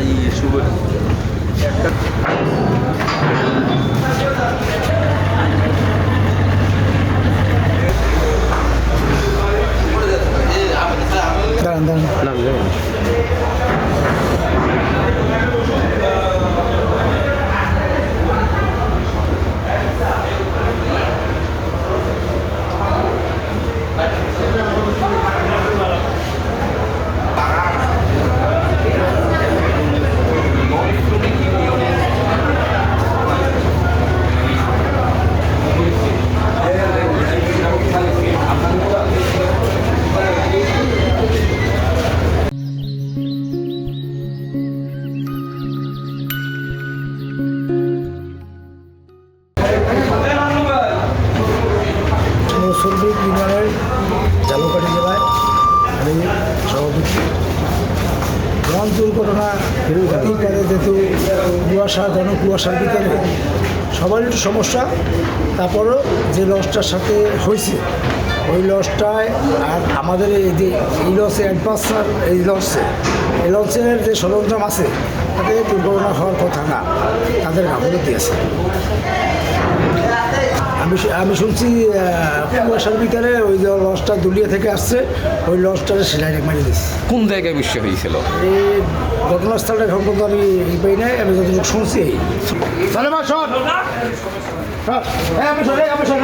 이 숲을 난, 난. 난, 난. না। ইউনিয়নের জালুকাঠি জেলায় আমি সভাপতি গ্রাম দুর্ঘটনা হতেই পারে যেহেতু কুয়াশা, ঘন কুয়াশার ভিতরে সবার একটু সমস্যা তারপরও যে লসটার সাথে হয়েছে, ওই লসটায় আর আমাদের এই যে, এই লসে অ্যাডভান্সার এই লসে এই লসের যে সরঞ্জাম আছে, তাতে দুর্ঘটনা হওয়ার কথা না, তাদের গাফলতি আছে আমি শু- আমি শুনছি কুয়াশার ভিতরে ওই যে লসটা দুলিয়া থেকে আসছে ওই লসটারে সেলাই মারি দিচ্ছে কোন জায়গায় বিশ্ব হয়েছিল? এই ঘটনাস্থলটা সম্পর্কে পর্যন্ত আমি ই পাই নাই আমি যতটুকু শুনছি মা শোন। এই, আমি শোন, আমি শোন,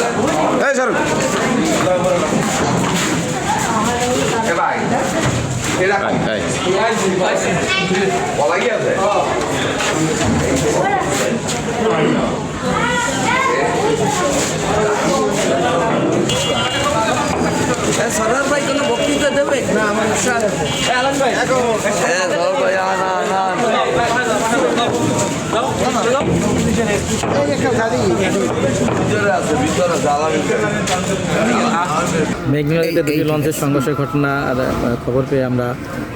এই সরুন। সরদার ভাই কোনো বক্তৃতা দেবে? না আমার আলান ভাই হ্যাঁ ধর ভাই আন আন আন ভিতরে আছে ভিতরে জ্বালা ভিতরে মেঘনা নদীতে দুটি লঞ্চের সংঘর্ষের ঘটনা খবর পেয়ে আমরা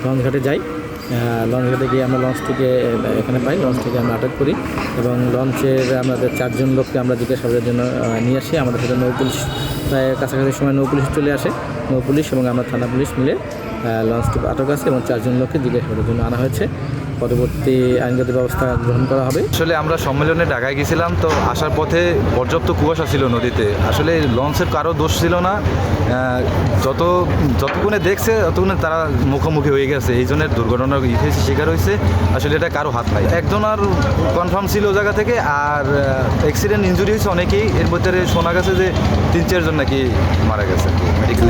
লঞ্চ ঘাটে যাই। আহ, লঞ্চ ঘাটে গিয়ে আমরা লঞ্চটিকে আহ, এখানে পাই লঞ্চটিকে আমরা আটক করি এবং লঞ্চের আমাদের চারজন লোককে আমরা জিজ্ঞাসাবাদের জন্য নিয়ে আসি। আমাদের সাথে নৌ পুলিশ প্রায় কাছাকাছি সময় নৌ পুলিশ চলে আসে। নৌ পুলিশ এবং আমরা থানা পুলিশ মিলে লঞ্চটি আটক আছে এবং চারজন লোককে জিজ্ঞাসাবাদের জন্য আনা হয়েছে। পরবর্তী আইনগত ব্যবস্থা গ্রহণ করা হবে। আসলে আমরা সম্মেলনে ঢাকায় গেছিলাম, তো আসার পথে পর্যাপ্ত কুয়াশা ছিল নদীতে। আসলে লঞ্চের কারও দোষ ছিল না। যত, যতক্ষণে দেখছে, ততক্ষণে তারা মুখোমুখি হয়ে গেছে। এই জন্য দুর্ঘটনার ই হয়েছে শিকার হয়েছে। আসলে এটা কারও হাত নাই। একজন আর কনফার্ম ছিল জায়গা থেকে, আর অ্যাক্সিডেন্ট ইঞ্জুরি হয়েছে অনেকেই। এর ভিতরে শোনা গেছে যে তিন, চারজন নাকি মারা গেছে। মেডিকেল